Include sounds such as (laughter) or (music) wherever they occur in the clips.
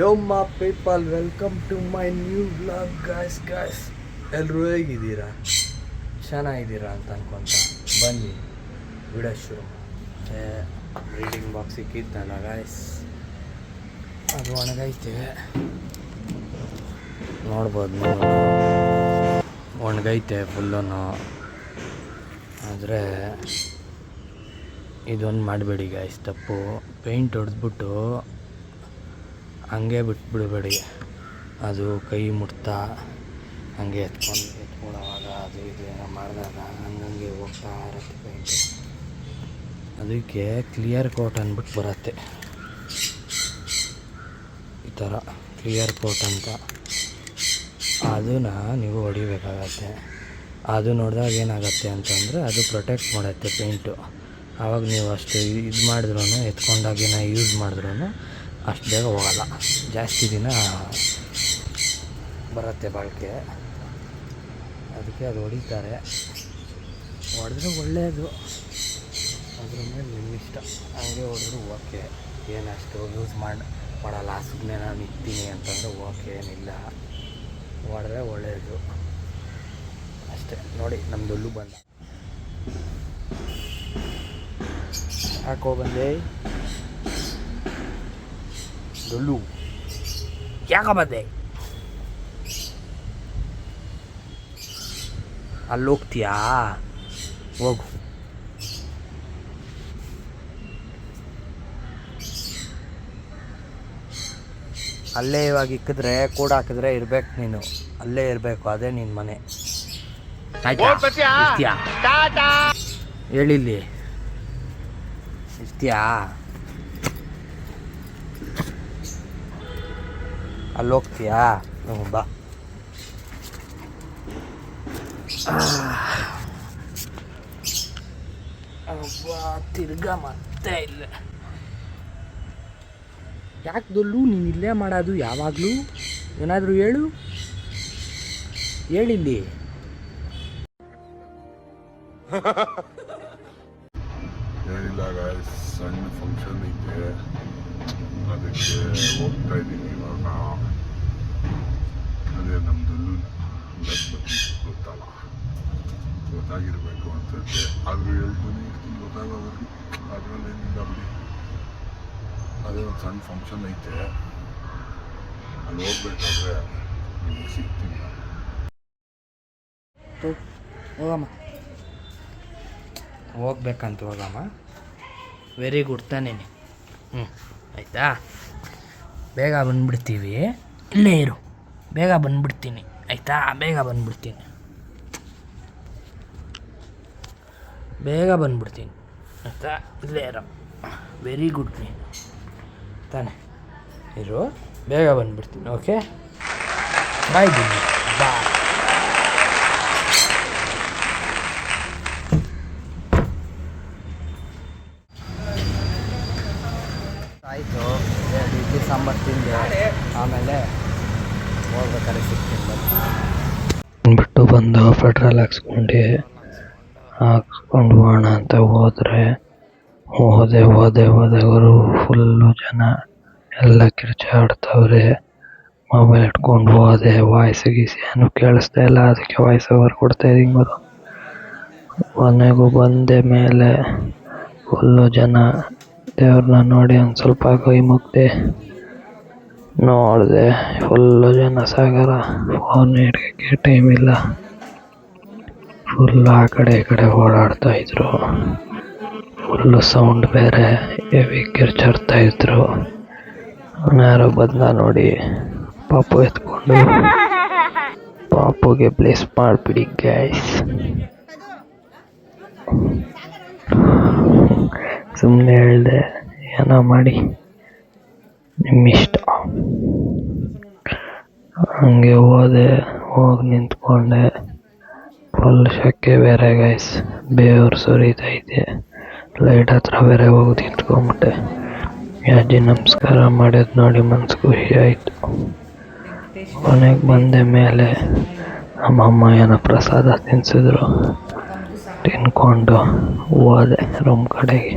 Yo ma people welcome to my new blog guys guys ಎಲ್ಲರೂ ಹೇಗಿದ್ದೀರಾ? ಚೆನ್ನಾಗಿದ್ದೀರಾ ಅಂತ ಅನ್ಕೊಂತ. ಬನ್ನಿ ವಿಡಿಯೋ ಶುರು ರೀಡಿಂಗ್ ಬಾಕ್ಸ್ ಸಿಕ್ಕಿತ್ತಲ್ಲ ಗಾಯ್ಸ್ ಅದು ಒಣಗೈತೆ. ನೋಡ್ಬೋದು ನೀವು ಒಣಗೈತೆ ಫುಲ್ಲೂ ಆದರೆ ಇದೊಂದು ಮಾಡಬೇಡಿ ಗಾಯ್ಸ್ ತಪ್ಪು. ಪೇಂಟ್ ಹೊಡೆದ್ಬಿಟ್ಟು ಹಂಗೆ ಬಿಟ್ಬಿಡಬೇಡಿ. ಅದು ಕೈ ಮುಟ್ತಾ, ಹಂಗೆ ಎತ್ಕೊಂಡು ಎತ್ಕೊಳ್ಳೋವಾಗ ಅದು ಇದು ಏನೋ ಮಾಡಿದಾಗ ಹಂಗಂಗೆ ಹೋಗ್ತಾ ಇರುತ್ತೆ ಪೈಂಟು ಅದಕ್ಕೆ ಕ್ಲಿಯರ್ ಕೋಟ್ ಅಂದ್ಬಿಟ್ಟು ಬರುತ್ತೆ. ಈ ಥರ ಕ್ಲಿಯರ್ ಕೋಟ್ ಅಂತ. ಅದನ್ನು ನೀವು ಹೊಡಿಬೇಕಾಗತ್ತೆ. ಅದು ನೋಡಿದಾಗ ಏನಾಗುತ್ತೆ ಅಂತಂದರೆ ಅದು ಪ್ರೊಟೆಕ್ಟ್ ಮಾಡುತ್ತೆ ಪೇಂಟು ಆವಾಗ ನೀವು ಅಷ್ಟು ಇದು ಮಾಡಿದ್ರೂ ಎತ್ಕೊಂಡಾಗೇನ ಯೂಸ್ ಮಾಡಿದ್ರೂ ಅಷ್ಟು ಬೇಗ ಹೋಗಲ್ಲ. ಜಾಸ್ತಿ ದಿನ ಬರುತ್ತೆ ಬಾಳಿಕೆ. ಅದಕ್ಕೆ ಅದು ಹೊಡಿತಾರೆ. ಹೊಡೆದ್ರೆ ಒಳ್ಳೆಯದು ಅದ್ರ ಮೇಲೆ ನಿಮ್ಮ ಇಷ್ಟ. ಹಂಗೆ ಹೊಡೆದ್ರು ಓಕೆ. ಏನಷ್ಟು ಯೂಸ್ ಮಾಡಿ, ಮಾಡಲ್ಲ. ಸುಮ್ಮನೆ ನಾನು ಇರ್ತೀನಿ ಅಂತಂದರೆ ಓಕೆ ಏನಿಲ್ಲ. ಹೊಡೆದ್ರೆ ಒಳ್ಳೆಯದು ಅಷ್ಟೇ. ನೋಡಿ ನಮ್ಮ ದೊಲ್ಲು ಬಂದ. ಹಾಕೋ ಬಂದೆ. ಡೊಳ್ಳು ಯಾಕ ಬಂದೆ ಅಲ್ಲಿ ಹೋಗ್ತೀಯಾ ಹೋಗು ಅಲ್ಲೇ ಇವಾಗ ಇಕ್ಕಿದ್ರೆ ಕೂಡ ಹಾಕಿದ್ರೆ ಇರ್ಬೇಕು ನೀನು. ಅಲ್ಲೇ ಇರಬೇಕು ಅದೇ ನಿನ್ನ ಮನೆ. ಆಯ್ತಾ? ಹೇಳಿಲ್ಲಿ ಇರ್ತೀಯಾ? ಅಲ್ಲಿ ಹೋಗ್ತೀಯಾ ಹ್ಞೂ ಬಾ ತಿರ್ಗಾ ಮತ್ತೆ ಇಲ್ಲ. ಯಾಕೆ ದೊಲ್ಲು ನೀನು ಇಲ್ಲೇ ಮಾಡೋದು ಯಾವಾಗಲೂ? ಏನಾದರೂ ಹೇಳು. ಹೇಳಿಲ್ಲಿ (laughs) ಹೋಗ್ತಾ ಇದ್ದೀನಿ ಇವಾಗ ಅದೇ ನಮ್ದು ಗೊತ್ತಲ್ಲ. ಗೊತ್ತಾಗಿರಬೇಕು ಅನ್ಸುತ್ತೆ ಆದರೂ ಹೇಳ್ತಾನೆ ಇರ್ತೀನಿ ಗೊತ್ತಾಗೋದ್ರಲ್ಲಿ ಅದರಲ್ಲಿ ಏನಿಲ್ಲ ಬಿಡಿ ಒಂದು ಸಣ್ಣ ಫಂಕ್ಷನ್ ಐತೆ. ಅಲ್ಲಿ ಹೋಗ್ಬೇಕಾದ್ರೆ ನಿಮಗೆ ಸಿಗ್ತೀನಿ ಹೋಗಮ್ಮ. ಹೋಗ್ಬೇಕಂತ ಹೋಗಮ್ಮ. ವೆರಿ ಗುಡ್ ತಾನೇ ಹ್ಞೂ ಆಯಿತಾ? ಬೇಗ ಬಂದ್ಬಿಡ್ತೀವಿ. ಇಲ್ಲೇ ಇರು. ಬೇಗ ಬಂದ್ಬಿಡ್ತೀನಿ. ಆಯಿತಾ? ಬೇಗ ಬಂದ್ಬಿಡ್ತೀನಿ. ಬೇಗ ಬಂದ್ಬಿಡ್ತೀನಿ. ಆಯಿತಾ? ಇಲ್ಲೇ ಇರೋ. ವೆರಿ ಗುಡ್ ನೀನು ತಾನೆ. ಇರು. ಬೇಗ ಬಂದ್ಬಿಡ್ತೀನಿ. ಓಕೆ ಬಾಯ್ ಬಾಯ್ ಆಯಿತು ಎರಡು ಇಡ್ಲಿ ಸಾಂಬಾರು ತಿಂದೆ ಆಮೇಲೆ ಹೋಗ್ಬೇಕಾದ್ರೆ ಸಿಗ್ತೀನಿ ಬಂದು ಪೆಟ್ರೋಲ್ ಹಾಕ್ಸ್ಕೊಂಡು ಹಾಕ್ಸ್ಕೊಂಡು ಹೋಗೋಣ ಅಂತ ಹೋದ್ರೆ, ಹೋದೆ ಹೋದೆ ಹೋದೆ ಅವರು ಫುಲ್ಲು ಜನ ಎಲ್ಲ ಕಿರ್ಚಾಡ್ತವ್ರೆ. ಮೊಬೈಲ್ ಇಟ್ಕೊಂಡು ಹೋದೆ ವಾಯ್ಸ್ ಗೀಸ್ ಏನು ಕೇಳಿಸ್ತಾ ಇಲ್ಲ, ಅದಕ್ಕೆ ವಾಯ್ಸ್ ಓವರ್ ಕೊಡ್ತಾ ಇದ್ದೀನಿ ಗುರು. ಕೊನೆಗೂ ಬಂದೆ ಮೇಲೆ ಫುಲ್ಲು ಜನ ದೇವ್ರನ್ನ ನೋಡಿ ಒಂದು ಸ್ವಲ್ಪ ಕೈ ಮುಗ್ದೆ, ನೋಡಿದೆ ಫುಲ್ಲು ಜನ ಸಾಗರ ಫೋನ್ ಹಿಡ್ಕಕ್ಕೆ ಟೈಮ್ ಇಲ್ಲ. ಫುಲ್ ಆ ಕಡೆ ಈ ಕಡೆ ಓಡಾಡ್ತಾ ಇದ್ರು. ಫುಲ್ ಸೌಂಡ್ ಬೇರೆ ಹೆವಿ ಕಿರ್ಚಾಡ್ತಾ ಇದ್ರು. ಯಾರೋ ಬಂದ ನೋಡಿ, ಪಾಪು ಎತ್ಕೊಂಡು. ಪಾಪುಗೆ ಪ್ಲೇಸ್ ಮಾಡಿಬಿಡಿ ಗ್ಯಾಸ್ ಸುಮ್ಮನೆ ಹೇಳಿದೆ, ಏನೋ ಮಾಡಿ. ನಿಮ್ಮಿಷ್ಟ ಹಂಗೆ ಹೋದೆ, ಹೋಗಿ ನಿಂತ್ಕೊಂಡೆ. ಫುಲ್ ಶೆಕೆ ಬೇರೆ ಗೈಸ್ ಬೇವ್ರು ಸುರಿತೈತೆ ಲೈಟ್ ಹತ್ರ ಬೇರೆ ಹೋಗಿ ನಿಂತ್ಕೊಂಡ್ಬಿಟ್ಟೆ ಅಜ್ಜಿ ನಮಸ್ಕಾರ ಮಾಡಿದ್ ನೋಡಿ ಮನ್ಸು ಖುಷಿ ಆಯಿತು. ಕೊನೆಗೆ ಬಂದೆ ಮೇಲೆ ನಮ್ಮಮ್ಮ ಏನೋ ಪ್ರಸಾದ ತಿನ್ಸಿದ್ರು. ತಿನ್ಕೊಂಡು ಹೋದೆ ರೂಮ್ ಕಡೆಗೆ.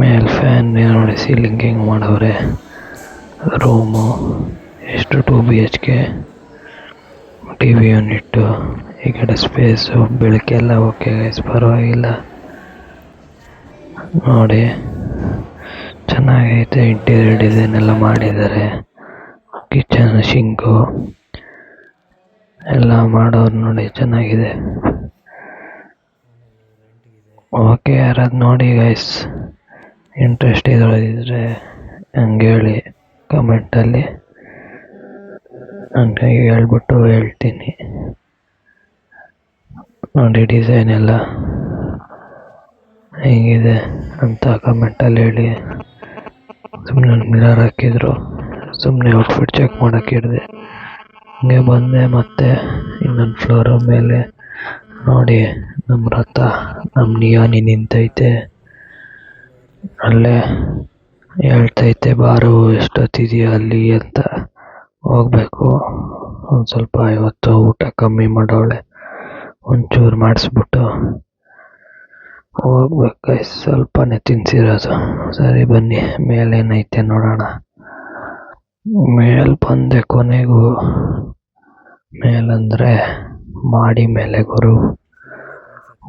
ಮೇಲೆ ಫ್ಯಾನ್ ನೋಡಿ ಸೀಲಿಂಗ್ ಹಿಂಗೆ ಮಾಡವ್ರೆ ರೂಮು ಎಷ್ಟು two B H K T V unit ಈ ಕಡೆ ಸ್ಪೇಸು ಬೆಳಕೆಲ್ಲ ಓಕೆ ಗೈಸ್ ಪರವಾಗಿಲ್ಲ. ನೋಡಿ, ಚೆನ್ನಾಗೈತೆ ಇಂಟೀರಿಯರ್ ಡಿಸೈನ್ ಎಲ್ಲ ಮಾಡಿದ್ದಾರೆ. ಕಿಚನ್ ಶಿಂಕು ಎಲ್ಲ ಮಾಡೋರು ನೋಡಿ ಚೆನ್ನಾಗಿದೆ. ಓಕೆ ಯಾರಾದ್ರು ನೋಡಿ ಗೈಸ್ ಇಂಟ್ರೆಸ್ಟ್ ಇದ್ರೆ ಹಂಗೆ ಹೇಳಿ ಕಮೆಂಟಲ್ಲಿ ಅಂತ ಹೇಳ್ಬಿಟ್ಟು ಹೇಳ್ತೀನಿ. ನೋಡಿ ಡಿಸೈನ್ ಎಲ್ಲ ಹೇಗಿದೆ ಅಂತ ಕಮೆಂಟಲ್ಲಿ ಹೇಳಿ. ಸುಮ್ಮನೆ ಮಿರರ್ ಹಾಕಿದ್ರು. ಸುಮ್ಮನೆ ಔಟ್ಫಿಟ್ ಚೆಕ್ ಮಾಡೋಕ್ಕೆ ಹಿಡಿದೆ ಹಂಗೆ ಬಂದೆ ಮತ್ತೆ ಇನ್ನೊಂದು ಫ್ಲೋರ್ ಮೇಲೆ. ನೋಡಿ ನಮ್ಮ ರಥ ನಮ್ಮ ನಿಯಾನಿ ನಿಂತೈತೆ. ಅಲ್ಲೇ ಹೇಳ್ತೈತೆ, ಬಾರು, ಎಷ್ಟೊತ್ತಿದೆಯಾ ಅಲ್ಲಿ? ಅಂತ. ಹೋಗ್ಬೇಕು. ಒಂದು ಸ್ವಲ್ಪ ಇವತ್ತು ಊಟ ಕಮ್ಮಿ ಮಾಡವಳೆ ಒಂಚೂರು ಮಾಡಿಸ್ಬಿಟ್ಟು ಹೋಗ್ಬೇಕು ಸ್ವಲ್ಪನೇ ತಿನ್ಸಿರೋದು. ಸರಿ ಬನ್ನಿ, ಮೇಲೇನೈತೆ ನೋಡೋಣ. ಮೇಲ್ ಬಂದೆ ಕೊನೆಗೂ. ಮೇಲಂದ್ರೆ ಮಾಡಿ ಮೇಲೆ ಗುರು.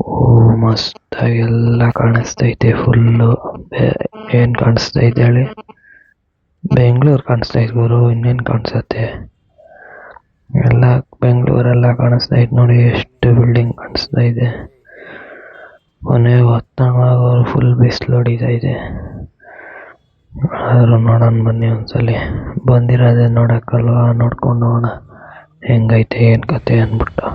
ಓ, ಮಸ್ತಾಗಿ ಎಲ್ಲ ಕಾಣಿಸ್ತೈತೆ ಫುಲ್ಲು. ಏನು ಕಾಣಿಸ್ತೈತೆ ಹೇಳಿ? ಬೆಂಗಳೂರು ಕಾಣಿಸ್ತೈತೆ ಗುರು, ಇನ್ನೇನು ಕಾಣಿಸುತ್ತೆ? ಎಲ್ಲ ಬೆಂಗಳೂರೆಲ್ಲ ಇದೆ ನೋಡಿ, ಎಷ್ಟು ಬಿಲ್ಡಿಂಗ್ ಕಾಣಿಸ್ತಾ ಇದೆ. ಮನೆ ಹೊತ್ತಾಗೋರು ಫುಲ್ ಬಿಸಿಲು ಹೊಡಿತಾ ಇದೆ. ಆದರೂ ನೋಡೋಣ ಬನ್ನಿ ಒಂದ್ಸಲಿ. ಬಂದಿರೋದೇ ನೋಡೋಕ್ಕಲ್ವಾ? ನೋಡ್ಕೊಂಡು ಹೋಗೋಣ. ಹೆಂಗೈತೆ, ಏನು ಕತೆ ಅಂದ್ಬಿಟ್ಟು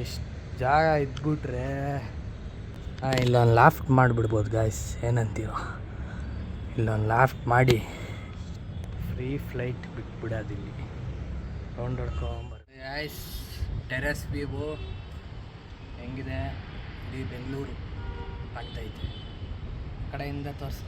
ಎಷ್ಟು ಜಾಗ ಇದ್ಬಿಟ್ರೆ ಇಲ್ಲೊಂದು ಲಾಫ್ಟ್ ಮಾಡಿಬಿಡ್ಬೋದು ಗಾಯ್ಸ್ ಏನಂತೀರೋ. ಇಲ್ಲೊಂದು ಲಾಫ್ಟ್ ಮಾಡಿ. ಫ್ರೀ ಫ್ಲೈಟ್ ಬಿಟ್ಬಿಡೋದು ಇಲ್ಲಿ ರೌಂಡ್ ಹೊಡ್ಕೊಂಬರ್ ಗಾಯ್ಸ್ ಟೆರೆಸ್ ವ್ಯೂವು ಹೆಂಗಿದೆ? ಇಡೀ ಬೆಂಗಳೂರು ಕಾಣ್ತೈತೆ ಆ ಕಡೆಯಿಂದ ತೋರಿಸು.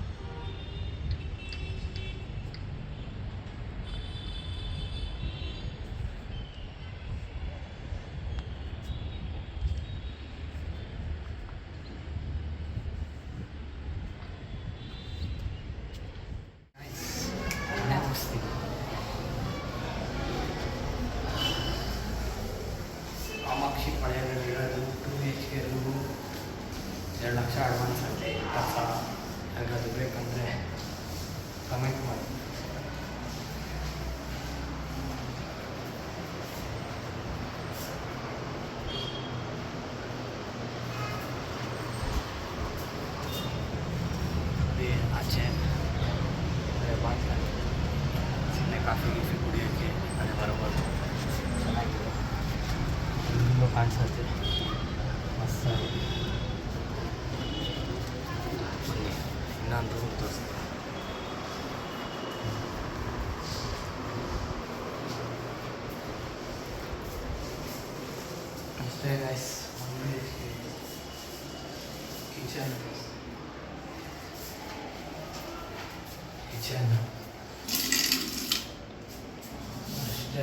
ランドフットですねそれがいいっす1円です1円のそして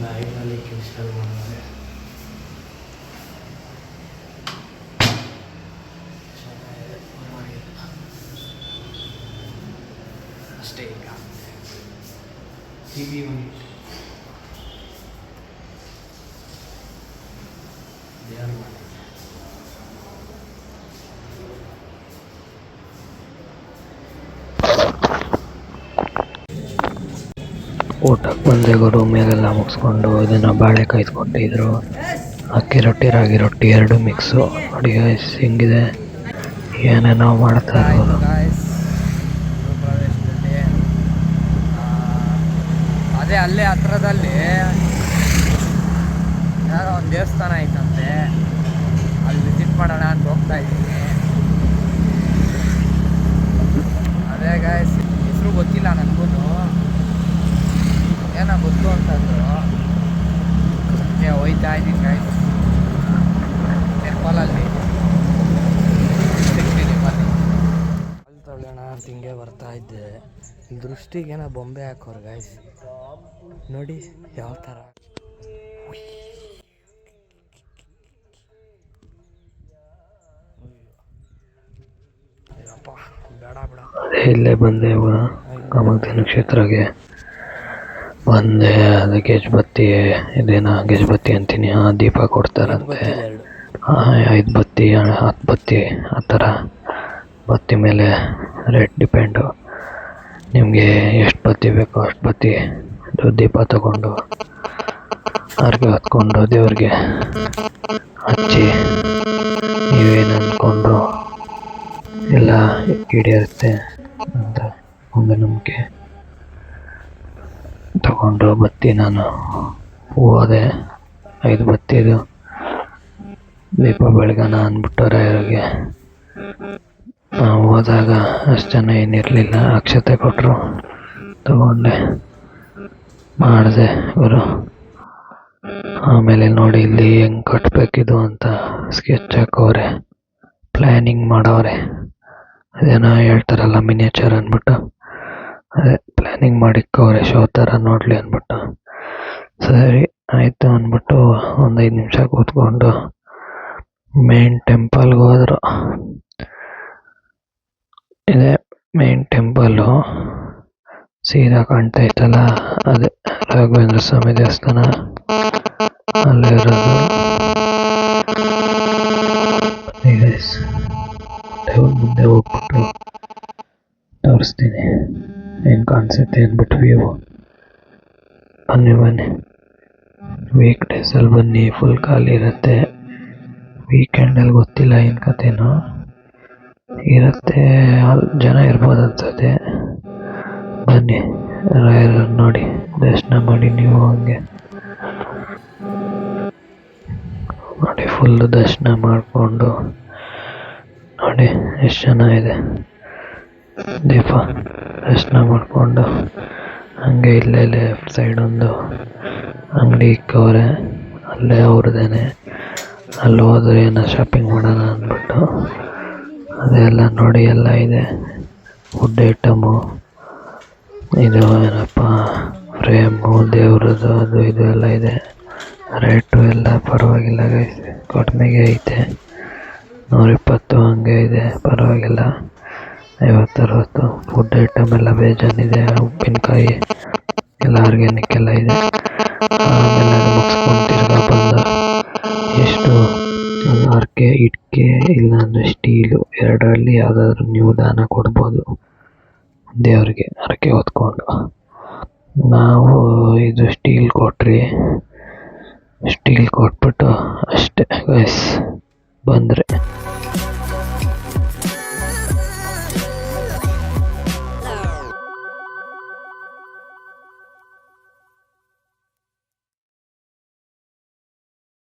ナイフの力を持って ಊಟಕ್ಕೆ ಗುರು. ಮೇಲೆಲ್ಲ ಮುಗಿಸ್ಕೊಂಡು ಇದನ್ನು ಬಾಳೆ ಕಾಯಿಸ್ಕೊಟ್ಟಿದ್ರು ಅಕ್ಕಿ ರೊಟ್ಟಿ, ರಾಗಿ ರೊಟ್ಟಿ ಎರಡು ಮಿಕ್ಸು ನೋಡಿ ಹಿಂಗಿದೆ. ಏನೇನೋ ಮಾಡ್ತಾ ಪ್ರದೇಶದಲ್ಲಿ ಅದೇ ಅಲ್ಲೇ ಹತ್ರದಲ್ಲಿ ಯಾರೋ ಒಂದು ದೇವಸ್ಥಾನ ಐತಂತೆ. ಅಲ್ಲಿ ವಿಸಿಟ್ ಮಾಡೋಣ ಅಂತ ಹೋಗ್ತಾ ಇದ್ದೀನಿ. ಅದೇ ಗಾಯ್ಸ್ ಹೆಸರು ಗೊತ್ತಿಲ್ಲ ನನಗೂ ಏನೋ ಗೊತ್ತು ಅಂತಂದ್ರು ಹೋಯ್ತಾ ಇದ್ದೀನಿ ಗಾಯ್ಸ್ ಟೆಂಪಲಲ್ಲಿ ಸಿಗ್ತೀನಿ ಬನ್ನಿ ಅಲ್ಲಿ ಅಂತ ಹಿಂಗೆ ಬರ್ತಾ ಇದ್ದೆ. ದೃಷ್ಟಿಗೇನ ಬೊಂಬೆ ಹಾಕೋರು ಗಾಯ್ಸ್ ನೋಡಿ ಯಾವ ಥರ. ಅಯ್ಯಪ್ಪ ಬೇಡ ಬೇಡ. ಇಲ್ಲೇ ಬಂದೆ ಇವಾಗ ಕಾಮಾಕ್ಷಿ ನಕ್ಷತ್ರಗೆ ಬಂದೆ ಅದು ಗೆಜ್ಬತ್ತಿ ಇದೇನ ಗೆಜ್ಬತ್ತಿ ಅಂತೀನಿ. ಆ ದೀಪ ಕೊಡ್ತಾರಂತೆ. ಐದು ಬತ್ತಿ ಹತ್ತು ಬತ್ತಿ ಆ ಥರ ಬತ್ತಿ ಮೇಲೆ ರೇಟ್ ಡಿಪೆಂಡು. ನಿಮಗೆ ಎಷ್ಟು ಬತ್ತಿ ಬೇಕೋ ಅಷ್ಟು ಬತ್ತಿ ದೀಪ ತಗೊಂಡು ಅರ್ಗೆ ಹತ್ಕೊಂಡು ದೇವ್ರಿಗೆ ಹಚ್ಚಿ ನೀವೇನು ಅಂದ್ಕೊಂಡು ಎಲ್ಲ ಈಡೇರುತ್ತೆ ಅಂತ ಒಂದು ನಂಬಿಕೆ. ತಗೊಂಡು ಬತ್ತಿ ನಾನು ಹೋದೆ ಐದು ಬತ್ತಿದು ದೀಪ ಬೆಳಗನ ಅಂದ್ಬಿಟ್ಟು ರಾಯರಿಗೆ. ನಾವು ಹೋದಾಗ ಅಷ್ಟು ಜನ ಏನಿರಲಿಲ್ಲ, ಅಕ್ಷತೆ ಕೊಟ್ಟರು ತಗೊಂಡೆ. ಮಾಡಿದೆ ಇವರು. ಆಮೇಲೆ ನೋಡಿ ಇಲ್ಲಿ ಹೆಂಗೆ ಕಟ್ಟಬೇಕಿದು ಅಂತ ಸ್ಕೆಚ್ ಹಾಕೋರೆ ಪ್ಲ್ಯಾನಿಂಗ್ ಮಾಡೋರೆ ಅದೇನೋ ಹೇಳ್ತಾರಲ್ಲ ಮಿನಿಯೇಚರ್ ಅಂದ್ಬಿಟ್ಟು. ಅದೇ ಪ್ಲ್ಯಾನಿಂಗ್ ಮಾಡಿಕ್ಕವ್ರೆ ಶೋ ಥರ ನೋಡಲಿ ಅಂದ್ಬಿಟ್ಟು. ಸರಿ, ಆಯಿತು ಅಂದ್ಬಿಟ್ಟು ಒಂದು ಐದು ನಿಮಿಷ ಕೂತ್ಕೊಂಡು ಮೇನ್ ಟೆಂಪಲ್ಗೆ ಹೋದ್ರು. ಇದೆ ಮೇನ್ ಟೆಂಪಲ್ಲು ಸೀದಾ ಕಾಣ್ತಾ ಇತ್ತಲ್ಲ, ಅದೇ ರಾಘವೇಂದ್ರ ಸ್ವಾಮಿ ದೇವಸ್ಥಾನ. ಅಲ್ಲೇ ಇರೋದು. ದೇವ್ರ ಮುಂದೆ ಹೋಗ್ಬಿಟ್ಟು ತೋರಿಸ್ತೀನಿ. ಹೆಂಗೆ ಕಾಣಿಸುತ್ತೆ ಅಂದ್ಬಿಟ್ಟು ವ್ಯೂ ಬನ್ನಿ ಬನ್ನಿ. ವೀಕ್ ಡೇಸಲ್ಲಿ ಬನ್ನಿ ಫುಲ್ ಖಾಲಿ ಇರುತ್ತೆ. ವೀಕೆಂಡಲ್ಲಿ ಗೊತ್ತಿಲ್ಲ ಏನು ಕಥೆನೋ. ಇರುತ್ತೆ ಜನ ಇರ್ಬೋದು ಅನ್ಸುತ್ತೆ. ಬನ್ನಿ ರಾಯರ ನೋಡಿ. ದರ್ಶನ ಮಾಡಿ ನೀವು ಹಂಗೆ. ನೋಡಿ ಫುಲ್ಲು ದರ್ಶನ ಮಾಡಿಕೊಂಡು. ನೋಡಿ, ಎಷ್ಟು ಚೆನ್ನಾಗಿದೆ ದೀಪ ದರ್ಶನ ಮಾಡಿಕೊಂಡು ಹಂಗೆ ಇಲ್ಲೇ ಲೆಫ್ಟ್ ಸೈಡ್ ಒಂದು ಅಂಗಡಿ ಇಕ್ಕವ್ರೆ, ಅಲ್ಲೇ ಅವ್ರದ್ದೇನೆ ಅಲ್ಲಿ ಹೋದ್ರೆ ಏನೋ ಶಾಪಿಂಗ್ ಮಾಡೋಣ ಅಂದ್ಬಿಟ್ಟು ಅದೆಲ್ಲ ನೋಡಿ ಎಲ್ಲ ಇದೆ. ಫುಡ್ ಐಟಮು ಇದು ಏನಪ್ಪ ಫ್ರೇಮು ದೇವ್ರದ್ದು ಅದು ಇದು ಎಲ್ಲ ಇದೆ. ರೇಟು ಎಲ್ಲ ಪರವಾಗಿಲ್ಲ ಗೈಸ್ ಕಡಿಮೆಗೆ ಐತೆ. ನೂರಿಪ್ಪತ್ತು ಹಂಗೆ ಇದೆ, ಪರವಾಗಿಲ್ಲ. ಐವತ್ತು, ಅರವತ್ತು ಫುಡ್ ಐಟಮ್ ಎಲ್ಲ ಇದೆ ಉಪ್ಪಿನಕಾಯಿ ಎಲ್ಲ ಆರ್ಗ್ಯಾನಿಕ್ ಎಲ್ಲ ಇದೆ. ಆಮೇಲೆ ಮುಗಿಸ್ಕೊಂಡು ತಿರ್ಗಾ ಬಂದ ಎಷ್ಟು? ಅರ್ಕೆ, ಇಟ್ಕೆ ಇಲ್ಲಾಂದರೆ ಸ್ಟೀಲು, ಎರಡರಲ್ಲಿ ಯಾವುದಾದ್ರೂ ನೀವು ದಾನ ಕೊಡ್ಬೋದು ದೇವ್ರಿಗೆ ಹರಕೆ ಹೊತ್ಕೊಂಡು. ನಾವು ಇದು ಸ್ಟೀಲ್ ಕೊಟ್ರಿ. ಸ್ಟೀಲ್ ಕೊಟ್ಬಿಟ್ಟು ಅಷ್ಟೇ ಗೈಸ್ ಬಂದರೆ.